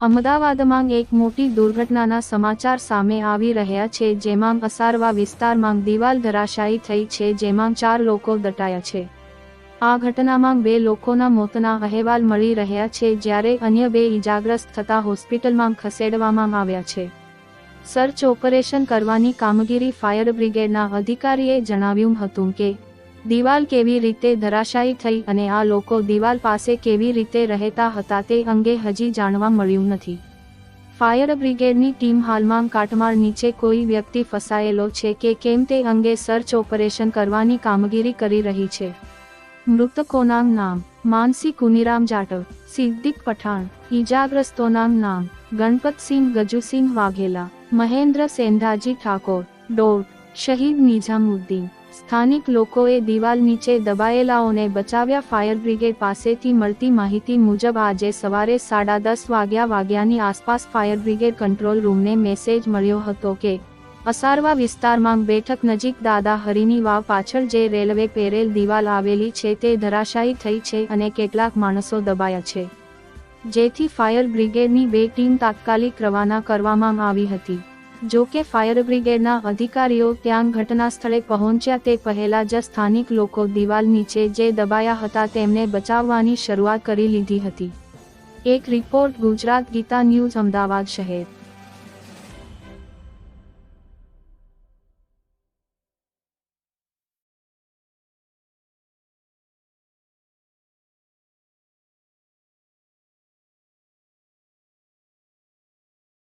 અમદાવાદમાં એક મોટી દુર્ઘટનાના સમાચાર સામે આવી રહ્યા છે, જેમાં અસારવા વિસ્તારમાં દિવાલ ધરાશાયી થઈ છે, જેમાં ચાર લોકો દટાયા છે. આ ઘટનામાં બે લોકોના મોતના અહેવાલ મળી રહ્યા છે, જ્યારે અન્ય બે ઇજાગ્રસ્ત થતા હોસ્પિટલમાં ખસેડવામાં આવ્યા છે. સર્ચ ઓપરેશન કરવાની કામગીરી ફાયર બ્રિગેડના અધિકારીએ જણાવ્યું હતું કે દિવાલ કેવી રીતે ધરાશાયી થઈ અને આ લોકો દિવાલ પાસે કેવી રીતે રહેતા હતા તે અંગે હજી જાણવા મળ્યું નથી. ફાયર બ્રિગેડની ટીમ હાલમાં કાટમાળ નીચે કોઈ વ્યક્તિ ફસાયેલો છે કે કેમ તે અંગે સર્ચ ઓપરેશન કરવાની કામગીરી કરી રહી છે. મૃતકોના નામ માનસી કુનીરામ જાટવ, સિદ્દીક પઠાણ, ઈજાગ્રસ્તોના નામ ગણપતસિંહ ગજુસિંહ વાઘેલા, મહેન્દ્ર સેંધાજી ઠાકોર ડોટ શહીદ નિઝામુદ્દીન. સ્થાનિક લોકોએ દિવાલ નીચે દબાયેલાઓને બચાવ્યા ફાયર બ્રિગેડ પાસેથી મળતી માહિતી મુજબ આજે સવારે સાડા દસ વાગ્યા વાગ્યાની આસપાસ ફાયર બ્રિગેડ કંટ્રોલ રૂમને મેસેજ મળ્યો હતો કે, અસારવા વિસ્તારમાં બેઠક નજીક દાદા હરિની વાવ પાછળ જે રેલવે પેરેલ દિવાલ આવેલી છે તે ધરાશાયી થઈ છે અને કેટલાક માણસો દબાયા છે. જેથી ફાયર બ્રિગેડની બે ટીમ તાત્કાલિક રવાના કરવામાં આવી હતી. જો કે ફાયર બ્રિગેડના અધિકારીઓ ત્યાં ઘટના સ્થળે પહોંચ્યા તે પહેલા જ સ્થાનિક લોકો દિવાલ નીચે જે દબાયા હતા તેમને બચાવવાની શરૂઆત કરી લીધી હતી. એક રિપોર્ટ ગુજરાત ગીતા ન્યૂઝ અમદાવાદ શહેર.